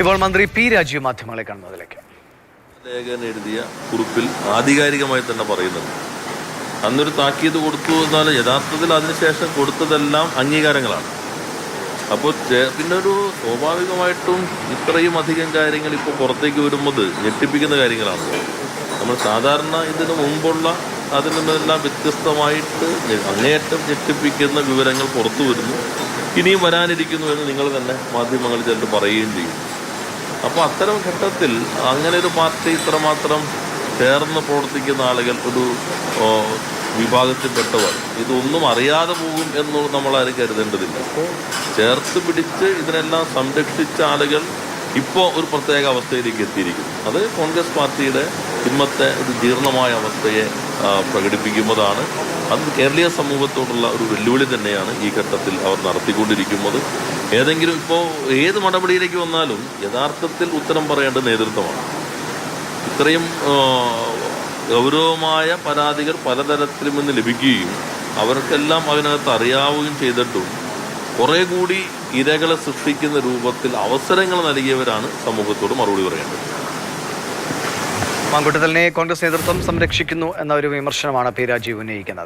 ഇപ്പോൾ മന്ത്രി പി രാജീവ് മാധ്യമങ്ങളെ കാണുന്നതിലേക്ക് ലേഖകൻ എഴുതിയ കുറിപ്പിൽ ആധികാരികമായി തന്നെ പറയുന്നുണ്ട് അന്നൊരു താക്കീത് കൊടുത്തു എന്നാൽ യഥാർത്ഥത്തിൽ അതിനുശേഷം കൊടുത്തതെല്ലാം അംഗീകാരങ്ങളാണ്. അപ്പോൾ പിന്നെ ഒരു സ്വാഭാവികമായിട്ടും ഇത്രയും അധികം കാര്യങ്ങൾ ഇപ്പോൾ പുറത്തേക്ക് വരുമ്പോൾ ഞെട്ടിപ്പിക്കുന്ന കാര്യങ്ങളാണ്. നമ്മൾ സാധാരണ ഇതിനു മുമ്പുള്ള അതിൽ നിന്നെല്ലാം വ്യത്യസ്തമായിട്ട് അങ്ങേയറ്റം ഞെട്ടിപ്പിക്കുന്ന വിവരങ്ങൾ പുറത്തു വരുന്നു. ഇനിയും വരാനിരിക്കുന്നു എന്ന് നിങ്ങൾ തന്നെ മാധ്യമങ്ങളിൽ ചിലർ പറയുകയും ചെയ്യും. അപ്പോൾ അത്തരം ഘട്ടത്തിൽ അങ്ങനെ ഒരു പാർട്ടി ഇത്രമാത്രം ചേർന്ന് പ്രവർത്തിക്കുന്ന ആളുകൾ ഒരു വിഭാഗത്തിൽപ്പെട്ടവർ. ഇതൊന്നും അറിയാതെ പോകും എന്ന് നമ്മൾ കരുതേണ്ടതില്ല. അപ്പോൾ ചേർത്ത് പിടിച്ച് ഇതിനെല്ലാം സംരക്ഷിച്ച ആളുകൾ ഇപ്പോൾ ഒരു പ്രത്യേക അവസ്ഥയിലേക്ക് എത്തിയിരിക്കുന്നു. അത് കോൺഗ്രസ് പാർട്ടിയുടെ ഇന്നത്തെ ഒരു ജീർണമായ അവസ്ഥയെ പ്രകടിപ്പിക്കുന്നതാണ്. അത് കേരളീയ സമൂഹത്തോടുള്ള ഒരു വെല്ലുവിളി തന്നെയാണ് ഈ ഘട്ടത്തിൽ അവർ നടത്തിക്കൊണ്ടിരിക്കുന്നത്. ഏതെങ്കിലും ഇപ്പോൾ ഏത് നടപടിയിലേക്ക് വന്നാലും യഥാർത്ഥത്തിൽ ഉത്തരം പറയേണ്ട നേതൃത്വമാണ്. ഇത്രയും ഗൗരവമായ പരാതികൾ പലതരത്തിലും നിന്ന് ലഭിക്കുകയും അവർക്കെല്ലാം അതിനകത്ത് അറിയാവുകയും ചെയ്തിട്ടും കുറെ കൂടി ഇരകളെ സൃഷ്ടിക്കുന്ന രൂപത്തിൽ അവസരങ്ങൾ നൽകിയവരാണ് സമൂഹത്തോട് മറുപടി പറയേണ്ടത്. മാങ്കുട്ടത്തലിനെ കോൺഗ്രസ് നേതൃത്വം സംരക്ഷിക്കുന്നു എന്ന ഒരു വിമർശനമാണ് പി രാജീവ് ഉന്നയിക്കുന്നത്.